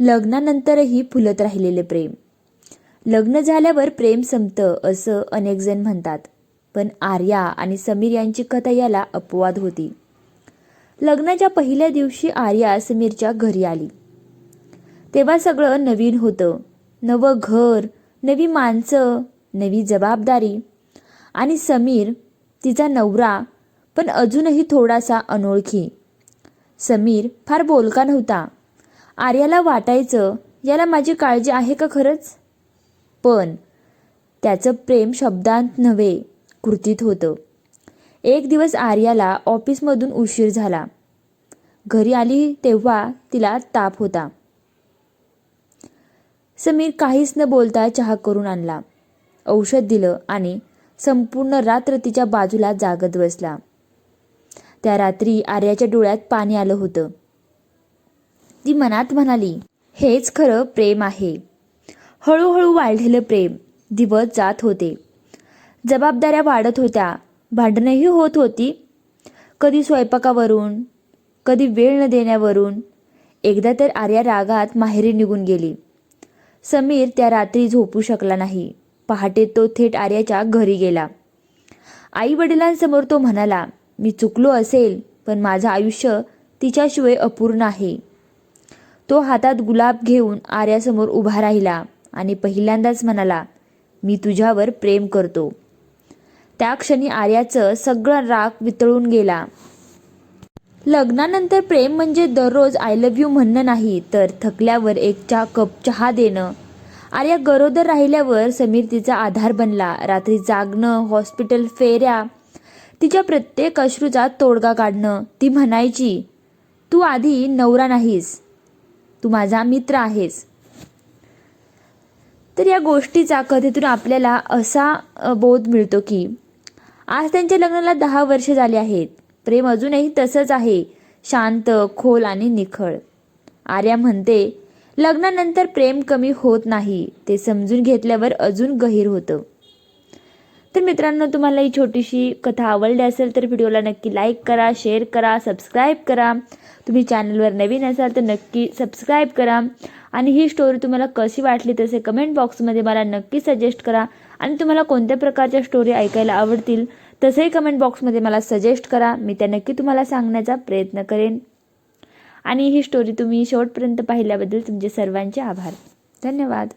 लग्नानंतरही फुलत राहिलेले प्रेम. लग्न झाल्यावर प्रेम संपतं असं अनेक जण म्हणतात. पण आर्या आणि समीर यांची कथा याला अपवाद होती. लग्नाच्या पहिल्या दिवशी आर्या समीरच्या घरी आली. तेव्हा सगळं नवीन होतं. नवं घर नवी माणसं नवी जबाबदारी. आणि समीर तिचा नवरा पण अजूनही थोडासा अनोळखी. समीर फार बोलका नव्हता. आर्याला वाटायचं याला माझी काळजी आहे का खरंच? पण त्याचं प्रेम शब्दांत नव्हे कृतीत होतं. एक दिवस आर्याला ऑफिसमधून उशीर झाला. घरी आली तेव्हा तिला ताप होता. समीर काहीच न बोलता चहा करून आणला. औषध दिलं आणि संपूर्ण रात्र तिच्या बाजूला जागत बसला. त्या रात्री आर्याच्या डोळ्यात पाणी आलं होतं. ती मनात म्हणाली हेच खरं प्रेम आहे. हळूहळू वाढलेलं प्रेम दिवस जात होते. जबाबदाऱ्या वाढत होत्या. भांडणंही होत होती. कधी स्वयंपाकावरून कधी वेळ न देण्यावरून एकदा तर आर्या रागात माहेरी निघून गेली. समीर त्या रात्री झोपू शकला नाही. पहाटे तो थेट आर्याच्या घरी गेला. आई वडिलांसमोर तो म्हणाला मी चुकलो असेल पण माझं आयुष्य तिच्याशिवाय अपूर्ण आहे. तो हातात गुलाब घेऊन आर्यासमोर उभा राहिला आणि पहिल्यांदाच म्हणाला मी तुझ्यावर प्रेम करतो. त्या क्षणी आर्याचं सगळं राग वितळून गेला. लग्नानंतर प्रेम म्हणजे दररोज आय लव्ह यू म्हणणं नाही तर थकल्यावर एक चा कप चहा देणं. आर्या गरोदर राहिल्यावर समीर तिचा आधार बनला. रात्री जागणं हॉस्पिटल फेऱ्या तिच्या प्रत्येक अश्रूचा तोडगा काढणं. ती म्हणायची तू आधी नवरा नाहीस तू माझा मित्र आहेस. तर या गोष्टीचा कथेतून आपल्याला असा बोध मिळतो की आज त्यांच्या लग्नाला दहा वर्षे झाली आहेत. प्रेम अजूनही तसंच आहे शांत खोल आणि निखळ. आर्या म्हणते लग्नानंतर प्रेम कमी होत नाही ते समजून घेतल्यावर अजून गहीर होतं. तर मित्रांनो तुम्हाला ही छोटीशी कथा आवडली असेल तर व्हिडिओला नक्की लाईक करा शेअर करा सबस्क्राईब करा. तुम्ही चॅनलवर नवीन असाल तर नक्की सबस्क्राईब करा. आणि ही स्टोरी तुम्हाला कशी वाटली तसे कमेंट बॉक्समध्ये मला नक्की सजेस्ट करा. आणि तुम्हाला कोणत्या प्रकारच्या स्टोरी ऐकायला आवडतील तसेही कमेंट बॉक्समध्ये मला सजेस्ट करा. मी त्या नक्की तुम्हाला सांगण्याचा प्रयत्न करेन. आणि ही स्टोरी तुम्ही शेवटपर्यंत पाहिल्याबद्दल तुमचे सर्वांचे आभार. धन्यवाद.